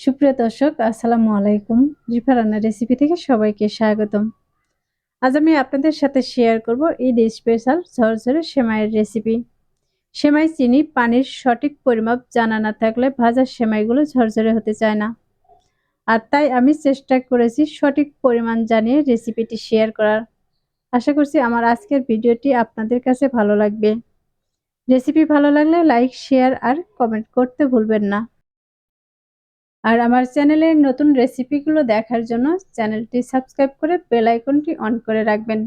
সুপ্রিয় দর্শক, আসসালামু আলাইকুম। রিফা রান্নার রেসিপি থেকে সবাইকে স্বাগতম। আজ আমি আপনাদের সাথে শেয়ার করব ঈদ স্পেশাল ঝরঝরে সেমাইয়ের রেসিপি সেমাই, চিনি, পানির সঠিক পরিমাপ জানা না থাকলে ভাজার সেমাইগুলো ঝরঝরে হতে চায় না। আর তাই আমি চেষ্টা করেছি সঠিক পরিমাণ জানিয়ে রেসিপিটি শেয়ার করার। আশা করছি আমার আজকের ভিডিওটি আপনাদের কাছে ভালো লাগবে। রেসিপি ভালো লাগলে লাইক শেয়ার আর কমেন্ট করতে ভুলবেন না। আর আমার চ্যানেলের নতুন রেসিপিগুলো দেখার জন্য চ্যানেলটি সাবস্ক্রাইব করে বেল আইকনটি অন করে রাখবেন।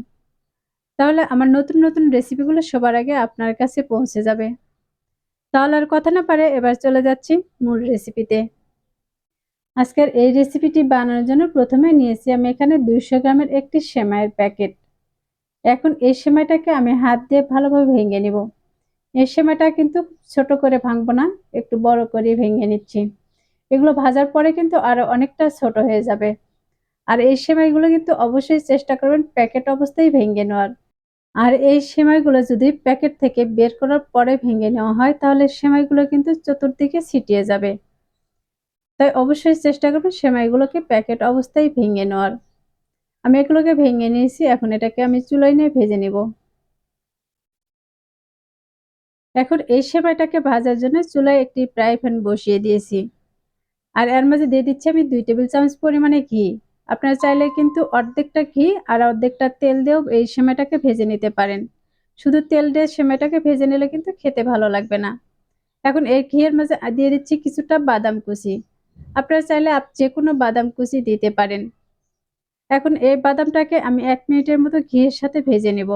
তাহলে আমার নতুন নতুন রেসিপিগুলো সবার আগে আপনার কাছে পৌঁছে যাবে। তাহলে আর কথা না পারে, এবার চলে যাচ্ছি মূল রেসিপিতে। আজকের এই রেসিপিটি বানানোর জন্য প্রথমে নিয়েছি আমি এখানে দুইশো গ্রামের একটি সেমাইয়ের প্যাকেট। এখন এই সেমাইটাকে আমি হাত দিয়ে ভালোভাবে ভেঙে নিব। এই সেমাইটা কিন্তু ছোট করে ভাঙবো না, একটু বড় করে ভেঙে নিচ্ছি। এগুলো ভাজার পরে কিন্তু আরও অনেকটা ছোট হয়ে যাবে। আর এই সেমাইগুলো কিন্তু অবশ্যই চেষ্টা করবেন প্যাকেট অবস্থায় ভেঙে নেওয়ার। আর এই সেমাইগুলো যদি প্যাকেট থেকে বের করার পরে ভেঙে নেওয়া হয়, তাহলে সেমাইগুলো কিন্তু চতুর্দিকে ছিটিয়ে যাবে। তাই অবশ্যই চেষ্টা করবেন সেমাইগুলোকে প্যাকেট অবস্থায় ভেঙে নেওয়ার। আমি এগুলোকে ভেঙে নিয়েছি, এখন এটাকে আমি চুলাই নিয়ে ভেজে নিব। এখন এই সেমাইটাকে ভাজার জন্য চুলায় একটি ফ্রাই প্যান বসিয়ে দিয়েছি। আর এর মাঝে দিয়ে দিচ্ছি আমি দুই টেবিল চামচ পরিমাণে ঘি। আপনারা চাইলে কিন্তু অর্ধেকটা ঘি আর অর্ধেকটা তেল দিয়েও এই সেমাইটাকে ভেজে নিতে পারেন। শুধু তেল দিয়ে সেমাইটাকে ভেজে নিলে কিন্তু খেতে ভালো লাগবে না। এখন এই ঘিয়ের মাঝে দিয়ে দিচ্ছি কিছুটা বাদাম কুচি। আপনারা চাইলে আপ যে কোনো বাদাম কুচি দিতে পারেন। এখন এই বাদামটাকে আমি এক মিনিটের মতো ঘিয়ের সাথে ভেজে নেব।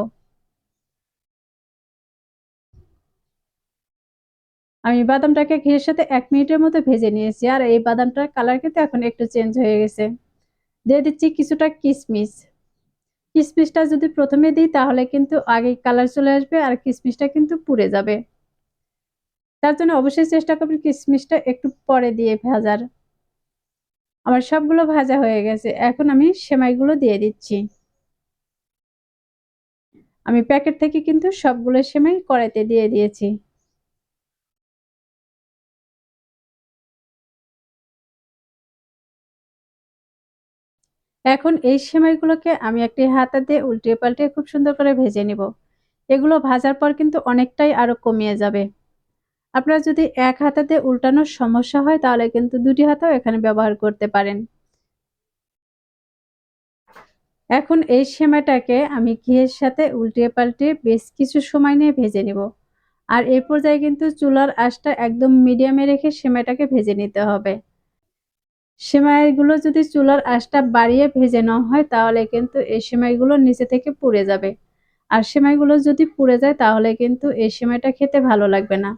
আমি বাদামটাকে ঘিয়ের সাথে এক মিনিটের মতো ভেজে নিয়েছি, আর এই বাদামটার কালার কিন্তু এখন একটু চেঞ্জ হয়ে গেছে। দিয়ে দিচ্ছি কিছুটা কিশমিশ কিশমিশটা যদি প্রথমে দিই, তাহলে কিন্তু আগে কালার চলে আসবে আর কিশমিশটা কিন্তু পুড়ে যাবে। তার জন্য অবশ্যই চেষ্টা করবেন কিশমিশটা একটু পরে দিয়ে ভাজার। আমার সবগুলো ভাজা হয়ে গেছে, এখন আমি সেমাইগুলো দিয়ে দিচ্ছি। আমি প্যাকেট থেকে কিন্তু সবগুলো সেমাই কড়াইতে দিয়ে দিয়েছি। এখন এই সেমাইগুলোকে আমি একটি হাতা দিয়ে উল্টে পাল্টে খুব সুন্দর করে ভেজে নিব। এগুলো ভাজার পর কিন্তু অনেকটাই আরও কমিয়ে যাবে। আপনার যদি এক হাতাতে উল্টানোর সমস্যা হয়, তাহলে কিন্তু দুটি হাতাও এখানে ব্যবহার করতে পারেন। এখন এই সেমাইটাকে আমি ঘিয়ের সাথে উল্টিয়ে পাল্টে বেশ কিছু সময় নিয়ে ভেজে নিব। আর এই পর্যায়ে কিন্তু চুলার আঁচটা একদম মিডিয়ামে রেখে সেমাইটাকে ভেজে নিতে হবে। সেমাইগুলো যদি চুলার আঁচটা বাড়িয়ে ভেজে নেওয়া হয়, তাহলে কিন্তু এই সেমাইগুলো নিচে থেকে পুড়ে যাবে। আর সেমাইগুলো যদি পুড়ে যায়, তাহলে কিন্তু এই সেমাইটা খেতে ভালো লাগবে না।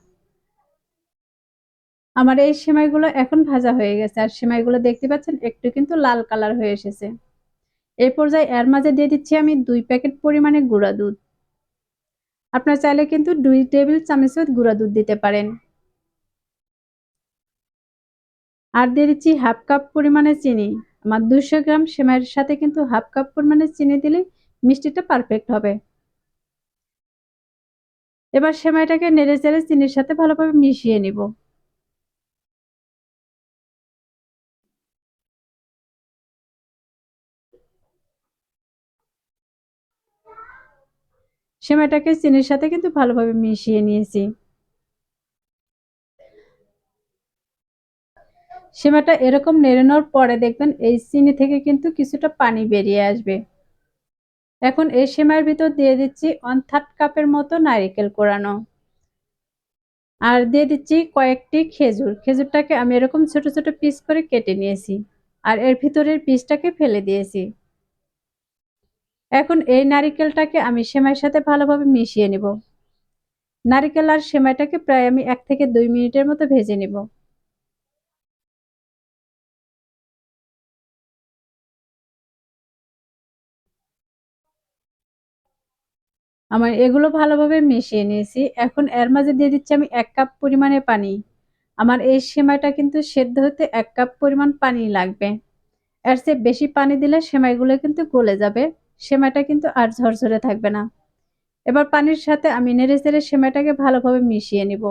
আমার এই সেমাইগুলো এখন ভাজা হয়ে গেছে, আর সেমাইগুলো দেখতে পাচ্ছেন, একটু কিন্তু লাল কালার হয়ে এসেছে। এই পর্যায়ে এর মাঝে দিয়ে দিচ্ছি আমি দুই প্যাকেট পরিমাণে গুঁড়া দুধ। আপনার চাইলে কিন্তু দুই টেবিল চামচ গুঁড়া দুধ দিতে পারেন। আর দিয়ে দিচ্ছি হাফ কাপ পরিমাণে চিনি। আমার দুশো গ্রাম সেমাইয়ের সাথে কিন্তু হাফ কাপ পরিমাণে চিনি দিলে মিষ্টিটা পারফেক্ট হবে। এবার সেমাইটাকে নেড়ে চেড়ে চিনির সাথে ভালোভাবে মিশিয়ে নিব। সেমাইটাকে চিনির সাথে কিন্তু ভালোভাবে মিশিয়ে নিয়েছি। সেমাইটা এরকম নেড়ানোর পরে দেখবেন এই চিনি থেকে কিন্তু কিছুটা পানি বেরিয়ে আসবে। এখন এই সেমাইয়ের ভিতর দিয়ে দিচ্ছি ওয়ান থার্ড কাপের মতো নারিকেল কোরানো। আর দিয়ে দিচ্ছি কয়েকটি খেজুর। খেজুরটাকে আমি এরকম ছোট ছোট পিস করে কেটে নিয়েছি। আর এর ভিতরের পিসটাকে ফেলে দিয়েছি। এখন এই নারিকেলটাকে আমি সেমাইয়ের সাথে ভালোভাবে মিশিয়ে নিব। নারিকেল আর সেমাইটাকে প্রায় আমি এক থেকে দুই মিনিটের মতো ভেজে নিব। আমার এগুলো ভালোভাবে মিশিয়ে নিয়েছি। এখন এর মাঝে দিয়ে দিচ্ছি আমি এক কাপ পরিমাণে পানি। আমার এই সেমাইটা কিন্তু সেদ্ধ হতে এক কাপ পরিমাণ পানি লাগবে। এর চেয়ে বেশি পানি দিলে সেমাইগুলো কিন্তু গলে যাবে। সেমাইটা কিন্তু আর ঝরঝরে থাকবে না। এবার পানির সাথে আমি নেড়ে চেড়ে সেমাইটাকে ভালোভাবে মিশিয়ে নিব।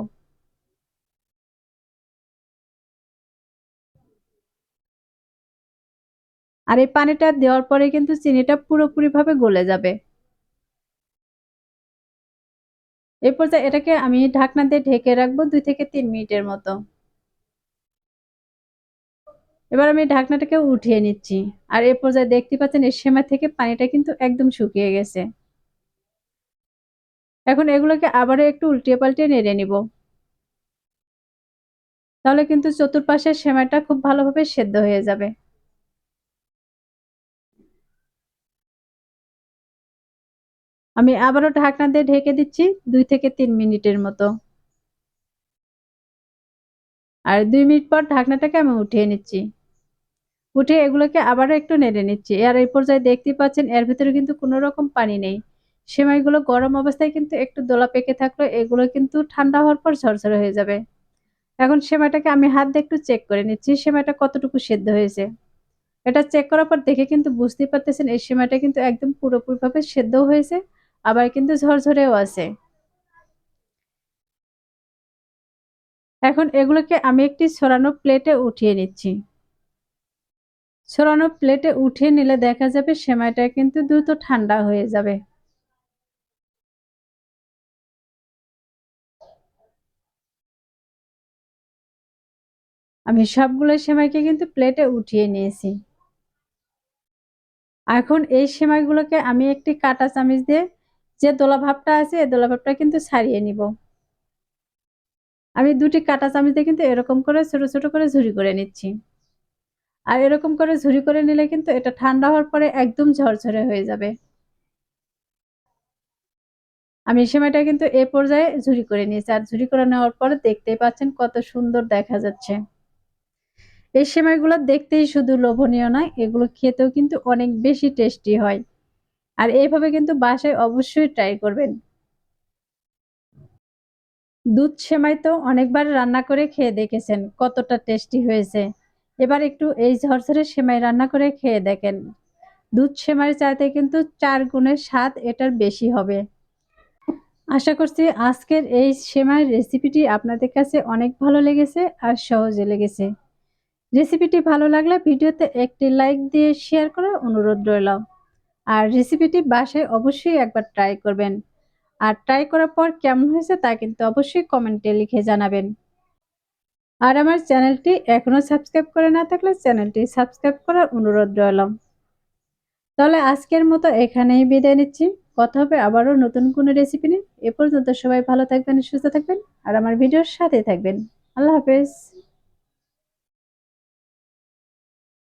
আর এই পানিটা দেওয়ার পরে কিন্তু চিনিটা পুরোপুরিভাবে গলে যাবে। এই পর্যায়ে এটাকে আমি ঢাকনা দিয়ে ঢেকে রাখব দুই থেকে তিন মিনিটের মতো। এবার আমি ঢাকনাটাকে উঠিয়ে নিচ্ছি। আর এ পর্যায়ে দেখতে পাচ্ছেন এর সেমাই থেকে পানিটা কিন্তু একদম শুকিয়ে গেছে। এখন এগুলোকে আবারও একটু উল্টিয়ে পাল্টিয়ে নেড়ে নিব। তাহলে কিন্তু চতুর্পাশের সেমাটা খুব ভালোভাবে সেদ্ধ হয়ে যাবে। আমি আবারও ঢাকনা দিয়ে ঢেকে দিচ্ছি দুই থেকে তিন মিনিটের মতো। আর দুই মিনিট পর ঢাকনাটাকে আমি উঠিয়ে নিচ্ছি। উঠে এগুলোকে আবারও একটু নেড়ে নিচ্ছি। আর এই পর্যায়ে দেখতে পাচ্ছেন, এর ভিতরে কিন্তু কোনো রকম পানি নেই। সেমাইগুলো গরম অবস্থায় কিন্তু একটু দোলা পেকে থাকল, এগুলো কিন্তু ঠান্ডা হওয়ার পর ঝরঝরে হয়ে যাবে। এখন সেমাইটাকে আমি হাত দিয়ে একটু চেক করে নিচ্ছি, সেমাইটা কতটুকু সেদ্ধ হয়েছে। এটা চেক করার পর দেখে কিন্তু বুঝতে পারতেছেন, এই সেমাইটা কিন্তু একদম পুরোপুরিভাবে সেদ্ধ হয়েছে। আবার কিন্তু ঝরঝরেও আছে। এখন এগুলোকে আমি একটি ছড়ানো প্লেটে উঠিয়ে নিচ্ছি। ছড়ানো প্লেটে উঠিয়ে নিলে দেখা যাবে সেমাইটা কিন্তু দ্রুত ঠান্ডা হয়ে যাবে। আমি সবগুলো সেমাইকে কিন্তু প্লেটে উঠিয়ে নিয়েছি। এখন এই সেমাইগুলোকে আমি একটি কাটা চামিচ দিয়ে যে দোলা ভাবটা আছে, এই দোলা ভাবটা কিন্তু ছাড়িয়ে নিব। আমি দুটি কাটা চামিচ কিন্তু এরকম করে ছোট ছোট করে ঝুরি করে নিচ্ছি। আর এরকম করে ঝুরি করে নিলে কিন্তু এটা ঠান্ডা হওয়ার পরে একদম ঝরঝরে হয়ে যাবে। আমি সেমাইটা কিন্তু এ পর্যায়ে ঝুরি করে নিয়েছি। আর ঝুরি করে নেওয়ার পরে দেখতেই পাচ্ছেন কত সুন্দর দেখা যাচ্ছে। এই সেমাইগুলো দেখতেই শুধু লোভনীয় নয়, এগুলো খেতেও কিন্তু অনেক বেশি টেস্টি হয়। আর এইভাবে কিন্তু বাসায় অবশ্যই ট্রাই করবেন। দুধ সেমাই তো অনেকবার রান্না করে খেয়ে দেখেছেন, কতটা টেস্টি হয়েছে। এবার একটু এই ঝরঝরে সেমাই রান্না করে খেয়ে দেখেন। দুধ সেমাই চাইতে কিন্তু চার গুণের স্বাদ এটার বেশি হবে। আশা করছি আজকের এই সেমাইয়ের রেসিপিটি আপনাদের কাছে অনেক ভালো লেগেছে আর সহজে লেগেছে। রেসিপিটি ভালো লাগলে ভিডিওতে একটি লাইক দিয়ে শেয়ার করার অনুরোধ রইল। আর রেসিপিটি বাসায় অবশ্যই একবার ট্রাই করবেন। আর ট্রাই করার পর কেমন হয়েছে তা কিন্তু অবশ্যই কমেন্টে লিখে জানাবেন। আর আমার চ্যানেলটি এখনও সাবস্ক্রাইব করে না থাকলে চ্যানেলটি সাবস্ক্রাইব করার অনুরোধ রইল। তাহলে আজকের মতো এখানেই বিদায় নিচ্ছি। কথা হবে আবারও নতুন কোনো রেসিপি নিয়ে। এ পর্যন্ত সবাই ভালো থাকবেন, সুস্থ থাকবেন, আর আমার ভিডিওর সাথে থাকবেন। আল্লাহ হাফেজ।